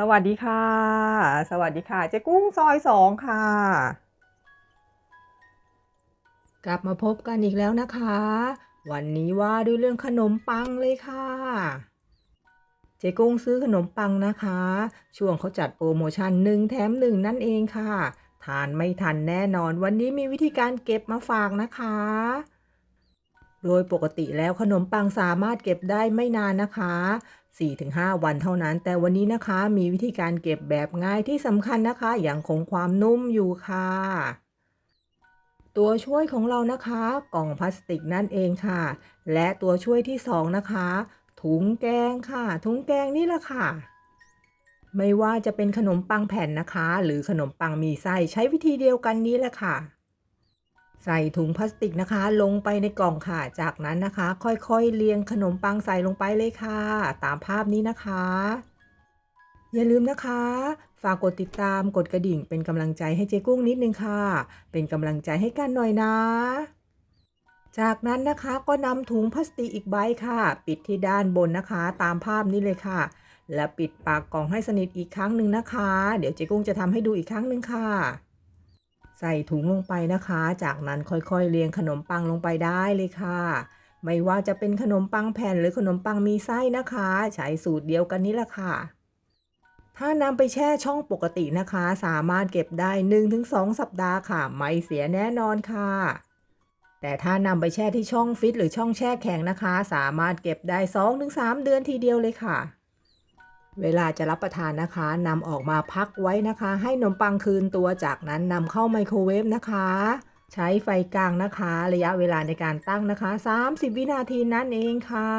สวัสดีค่ะ สวัสดีค่ะ เจ๊กุ้งซอยสองค่ะ กลับมาพบกันอีกแล้วนะคะ วันนี้ว่าด้วยเรื่องขนมปังเลยค่ะ เจ๊กุ้งซื้อขนมปังนะคะ ช่วงเขาจัดโปรโมชั่นหนึ่งแถมหนึ่งนั่นเองค่ะ ทานไม่ทันแน่นอน วันนี้มีวิธีการเก็บมาฝากนะคะ โดยปกติแล้วขนมปังสามารถเก็บได้ไม่นานนะคะ 4-5 วันเท่านั้น แต่วันนี้นะคะมีวิธีการเก็บแบบง่ายที่สำคัญนะคะ อย่างคงความนุ่มอยู่ค่ะ ตัวช่วยของเรานะคะ กล่องพลาสติกนั่นเองค่ะ และตัวช่วยที่สองนะคะ ถุงแกงค่ะ ถุงแกงนี่แหละค่ะไม่ว่าจะเป็นขนมปังแผ่นนะคะ หรือขนมปังมีไส้ใช้วิธีเดียวกันนี้แหละค่ะ ใส่ถุงพลาสติกนะคะ ลงไปในกล่องค่ะ จากนั้นนะคะ ค่อยๆเรียงขนมปังใส่ลงไปเลยค่ะ ตามภาพนี้นะคะ อย่าลืมนะคะ ฝากกดติดตามกดกระดิ่ง เป็นกำลังใจให้เจ๊กุ้งนิดนึงค่ะ เป็นกำลังใจให้กันหน่อยนะจากนั้นนะคะก็นำถุงพลาสติกอีกใบค่ะ ปิดที่ด้านบนนะคะ ตามภาพนี้เลยค่ะ และปิดปากกล่องให้สนิทอีกครั้งหนึ่งนะคะ เดี๋ยวเจ๊กุ้งจะทำให้ดูอีกครั้งหนึ่งค่ะ ใส่ถุงลงไปนะคะ จากนั้นค่อยๆเรียงขนมปังลงไปได้เลยค่ะ ไม่ว่าจะเป็นขนมปังแผ่นหรือขนมปังมีไส้นะคะ ใช้สูตรเดียวกันนี้แหละค่ะ ถ้านำไปแช่ช่องปกตินะคะ สามารถเก็บได้ 1-2 สัปดาห์ค่ะ ไม่เสียแน่นอนค่ะ แต่ถ้านำไปแช่ที่ช่องฟิตหรือช่องแช่แข็งนะคะ สามารถเก็บได้ 2-3 เดือนทีเดียวเลยค่ะ เวลาจะรับประทานนะคะนำออกมาพักไว้นะคะ ให้นมปังคืนตัวจากนั้นนำเข้าไมโครเวฟนะคะ ใช้ไฟกลางนะคะ ระยะเวลาในการตั้งนะคะ 30 วินาทีนั่นเองค่ะ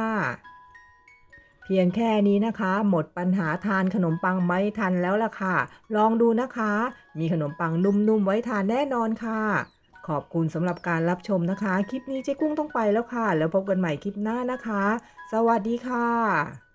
เพียงแค่นี้นะคะ หมดปัญหาทานขนมปังไม่ทันแล้วล่ะค่ะ ลองดูนะคะ มีขนมปังนุ่มๆไว้ทานแน่นอนค่ะ ขอบคุณสำหรับการรับชมนะคะ คลิปนี้เจ๊กุ้งต้องไปแล้วค่ะ แล้วพบกันใหม่คลิปหน้านะคะ สวัสดีค่ะ